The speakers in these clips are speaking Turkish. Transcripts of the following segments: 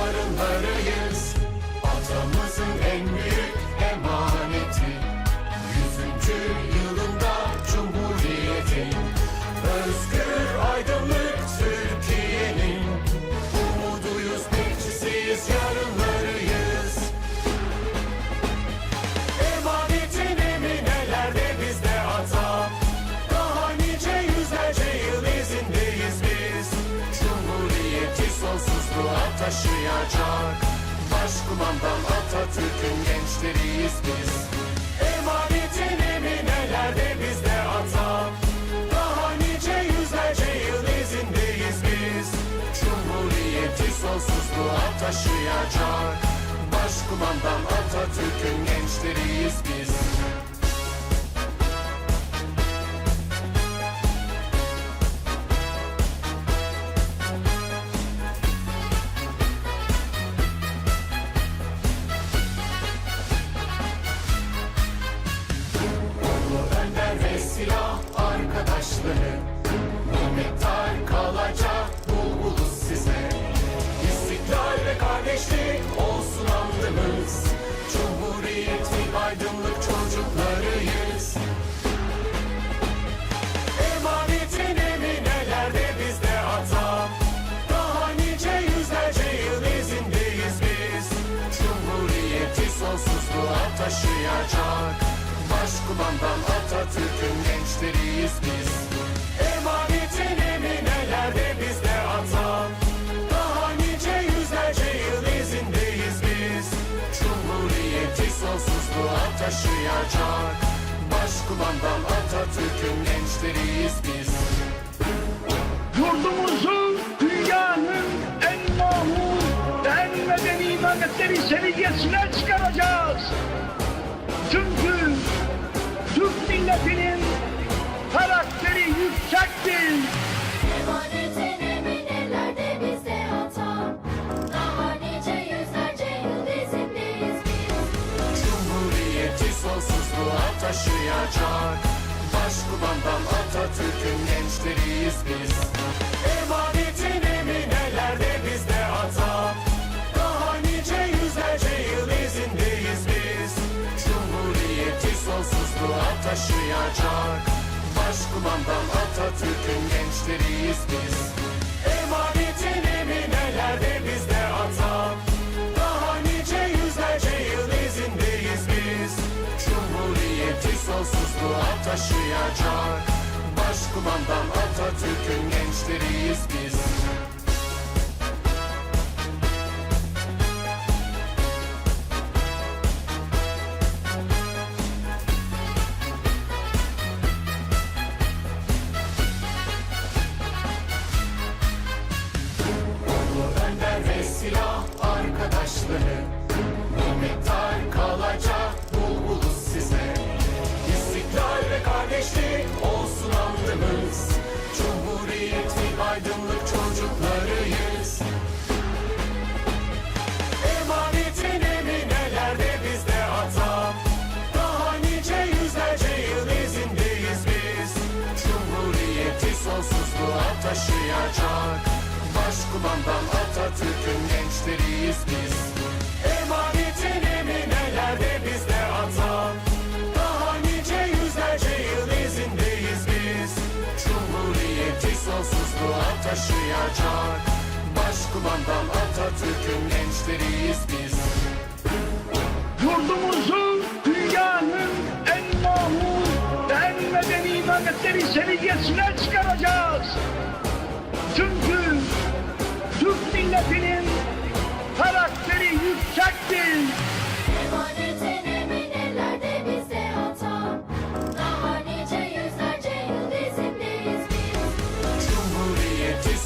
yarınlarıyız. Atamızın en büyük taşıyacak Başkumandan Atatürk'ün gençleriyiz biz. Emanetin eminelerde bizde ata. Daha nice yüzlerce yıl izindeyiz biz. Cumhuriyeti sonsuzluğa taşıyacak. Başkumandan Atatürk'ün gençleriyiz biz sonsuzluğa taşıyacak. Başkumandan Atatürk'ün gençleriyiz biz. Emanetin eminelerde bizde ata. Daha nice yüzlerce yıl izindeyiz biz. Cumhuriyeti sonsuzluğa taşıyacak. Başkumandan Atatürk'ün gençleriyiz biz. Yurdumuzu devletleri seviyesine çıkaracağız. Çünkü Türk milletinin karakteri yüksektir. Sonsuzluğa taşıyacak Başkumandan Atatürk'ün gençleriyiz biz sonsuzluğa taşıyacak. Başkumandan Atatürk'ün gençleriyiz biz. Emanetin eminelerde bizde ata? Daha nice yüzlerce yıl izindeyiz biz. Cumhuriyeti sonsuzluğa taşıyacak. Başkumandan Atatürk'ün gençleriyiz biz sonsuzluğa taşıyacak. Başkumandan Atatürk'ün gençleriyiz biz. Emanetin eminelerde bizde ata. Daha nice yüzlerce yıl izindeyiz biz. Cumhuriyeti sonsuzluğa taşıyacak. Başkumandan Atatürk'ün gençleriyiz biz. Yurdumuzu dünyanın en mahmur, en medeni devletleri seviyesine çıkaracağız. Çünkü Türk milletinin karakteri yüksektir.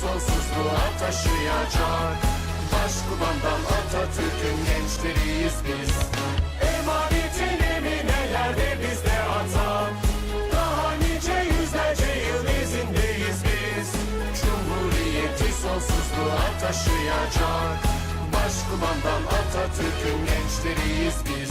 Sonsuzluğa taşıyacak. Başkumandan Atatürk'ün gençleriyiz biz. Emanetin taşıyacak Başkumandan Atatürk'ün gençleriyiz biz